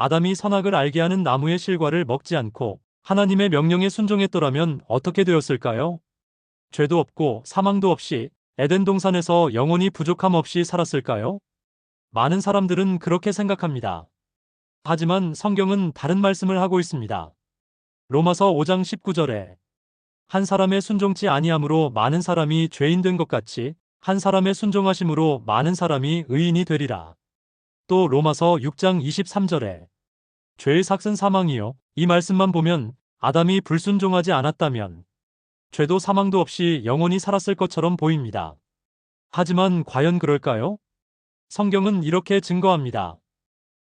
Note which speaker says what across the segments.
Speaker 1: 아담이 선악을 알게 하는 나무의 실과를 먹지 않고 하나님의 명령에 순종했더라면 어떻게 되었을까요? 죄도 없고 사망도 없이 에덴 동산에서 영원히 부족함 없이 살았을까요? 많은 사람들은 그렇게 생각합니다. 하지만 성경은 다른 말씀을 하고 있습니다. 로마서 5장 19절에 한 사람의 순종치 아니함으로 많은 사람이 죄인 된 것 같이 한 사람의 순종하심으로 많은 사람이 의인이 되리라. 또 로마서 6장 23절에 죄의 삭은 사망이요. 이 말씀만 보면 아담이 불순종하지 않았다면 죄도 사망도 없이 영원히 살았을 것처럼 보입니다. 하지만 과연 그럴까요? 성경은 이렇게 증거합니다.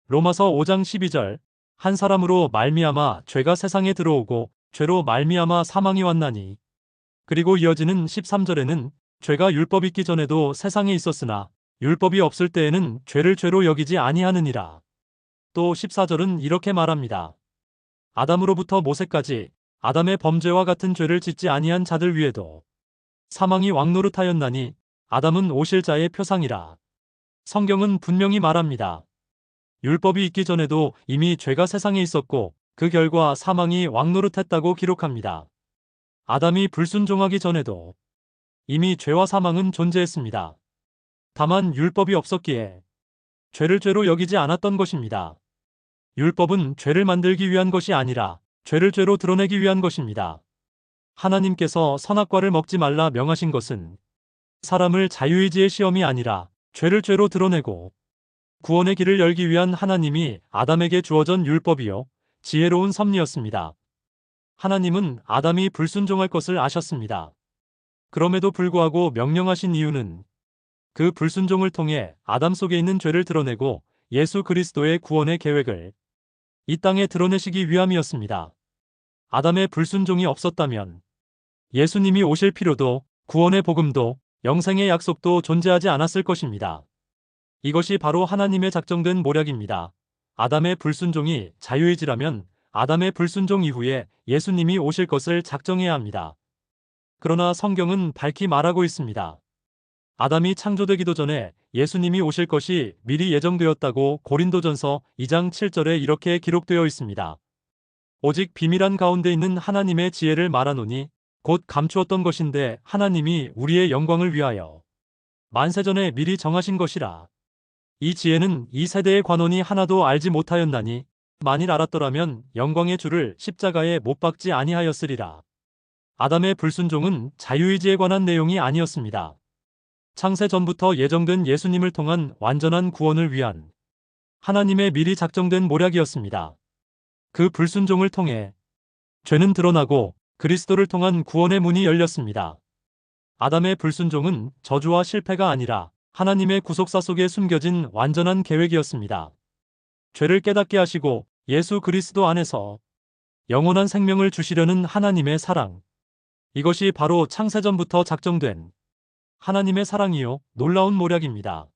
Speaker 1: 로마서 5장 12절 한 사람으로 말미암아 죄가 세상에 들어오고 죄로 말미암아 사망이 왔나니 그리고 이어지는 13절에는 죄가 율법 있기 전에도 세상에 있었으나 율법이 없을 때에는 죄를 죄로 여기지 아니하느니라. 또 14절은 이렇게 말합니다. 아담으로부터 모세까지 아담의 범죄와 같은 죄를 짓지 아니한 자들 위에도 사망이 왕노릇하였나니 아담은 오실 자의 표상이라. 성경은 분명히 말합니다. 율법이 있기 전에도 이미 죄가 세상에 있었고 그 결과 사망이 왕노릇했다고 기록합니다. 아담이 불순종하기 전에도 이미 죄와 사망은 존재했습니다. 다만 율법이 없었기에 죄를 죄로 여기지 않았던 것입니다. 율법은 죄를 만들기 위한 것이 아니라 죄를 죄로 드러내기 위한 것입니다. 하나님께서 선악과를 먹지 말라 명하신 것은 사람을 자유의지의 시험이 아니라 죄를 죄로 드러내고 구원의 길을 열기 위한 하나님이 아담에게 주어진 율법이요 지혜로운 섭리였습니다. 하나님은 아담이 불순종할 것을 아셨습니다. 그럼에도 불구하고 명령하신 이유는 그 불순종을 통해 아담 속에 있는 죄를 드러내고 예수 그리스도의 구원의 계획을 이 땅에 드러내시기 위함이었습니다. 아담의 불순종이 없었다면 예수님이 오실 필요도 구원의 복음도 영생의 약속도 존재하지 않았을 것입니다. 이것이 바로 하나님의 작정된 모략입니다. 아담의 불순종이 자유의지라면 아담의 불순종 이후에 예수님이 오실 것을 작정해야 합니다. 그러나 성경은 밝히 말하고 있습니다. 아담이 창조되기도 전에 예수님이 오실 것이 미리 예정되었다고 고린도전서 2장 7절에 이렇게 기록되어 있습니다. 오직 비밀한 가운데 있는 하나님의 지혜를 말하노니 곧 감추었던 것인데 하나님이 우리의 영광을 위하여 만세전에 미리 정하신 것이라. 이 지혜는 이 세대의 관원이 하나도 알지 못하였나니 만일 알았더라면 영광의 주를 십자가에 못 박지 아니하였으리라. 아담의 불순종은 자유의지에 관한 내용이 아니었습니다. 창세 전부터 예정된 예수님을 통한 완전한 구원을 위한 하나님의 미리 작정된 모략이었습니다. 그 불순종을 통해 죄는 드러나고 그리스도를 통한 구원의 문이 열렸습니다. 아담의 불순종은 저주와 실패가 아니라 하나님의 구속사 속에 숨겨진 완전한 계획이었습니다. 죄를 깨닫게 하시고 예수 그리스도 안에서 영원한 생명을 주시려는 하나님의 사랑. 이것이 바로 창세전부터 작정된 하나님의 사랑이요 놀라운 모략입니다.